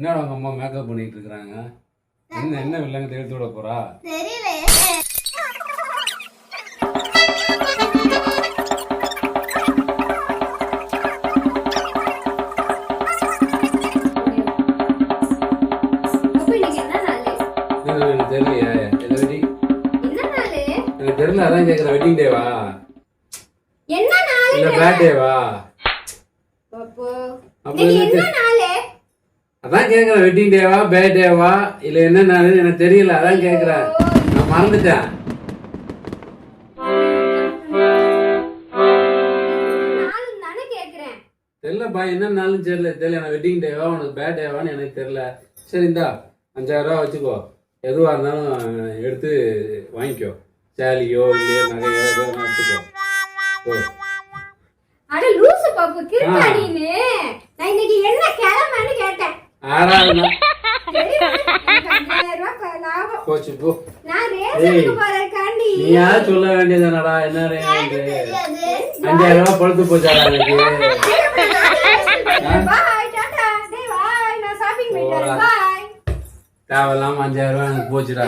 என்னடா உங்க அம்மா மேக்கப் பண்ணிட்டு இருக்காங்க என்ன என்ன வில்லங்க எடுத்து விட போறா? தெரியலையே. அப்ப இன்னைக்கு என்ன நாளு? இது எனக்கு தெரியலையே. என்ன வெட்டிங் என்ன நாளு? எனக்கு தெரியல அதான் கேக்குறேன் வெட்டிங் டேவா என்ன நாளு இல்ல பேட் டேவா அப்போ அப்ப இன்னைக்கு எனக்கு என்ன நாளு அதான் கேக்குறேன் வெட்டிங் டேவா பேட் டேவா இல்ல என்ன நாள் எனக்கு தெரியல அதான் கேக்குறேன் நான் மறந்துட்டேன். தெரியலப்பா என்ன நாளும் தெரியல தெரியல எனக்கு வெட்டிங் டேவா உனக்கு பேட் டேவான்னு எனக்கு தெரியல. சரி இந்தா அஞ்சாயிரம் ரூபா வச்சுக்கோ. எதுவா இருந்தாலும் எடுத்து வாங்கிக்கோ. சேலியோ இல்லையோ நகையோ எதோ எடுத்துக்கோ. ஓ அட லூசு பாப்பு கிறுக்கா நீனு நான் இன்னைக்கு என்ன கிழமைன்னு கேட்டேன் ஆறாவது போச்சு போ நான் ரேஷனுக்கு போறதுக்காண்டி நீ யார் சொல்ல வேண்டியதானடா என்ன அஞ்சாயிரம் ரூபாய் பழுத்து போச்சாடா எனக்கு தேவையில்லாம அஞ்சாயிரம் ரூபாய் எனக்கு போச்சுடா